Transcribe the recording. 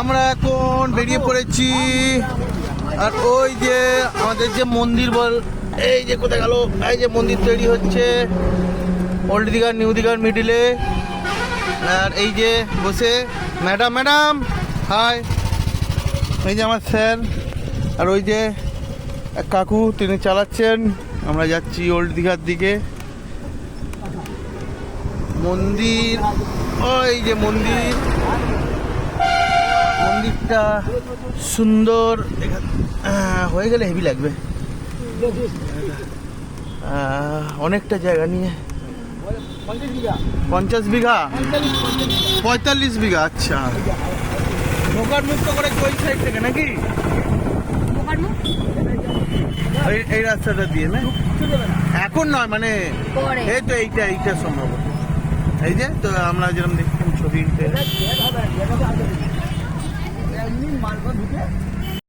আমরা এখন বেরিয়ে পড়েছি। আর ওই যে আমাদের যে মন্দির বল, এই যে কোথায় গেল? এই যে মন্দির তৈরি হচ্ছে। ওল্ড দিঘার নিউ দিঘার মিডিলে আর এই যে বসে, ম্যাডাম ম্যাডাম, হাই। এই যে আমার স্যার, আর ওই যে কাকু, তিনি চালাচ্ছেন। আমরা যাচ্ছি ওল্ড দিঘার দিকে। মন্দির, ওই যে মন্দির। মন্দিরটা সুন্দর হয়ে গেলে হেভি লাগবে। অনেকটা জায়গা নিয়ে। পঞ্চাশ বিঘা? পঁয়তাল্লিশ বিঘা আচ্ছা। ঢোকার মুক্ত করে ওই সাইড থেকে নাকি? এই এই রাস্তাটা দিয়ে না? এখন নয় মানে এই তো এইটা এইটা সম্ভবত এই যে তো আমরা যেরকম দেখতাম ছবিতে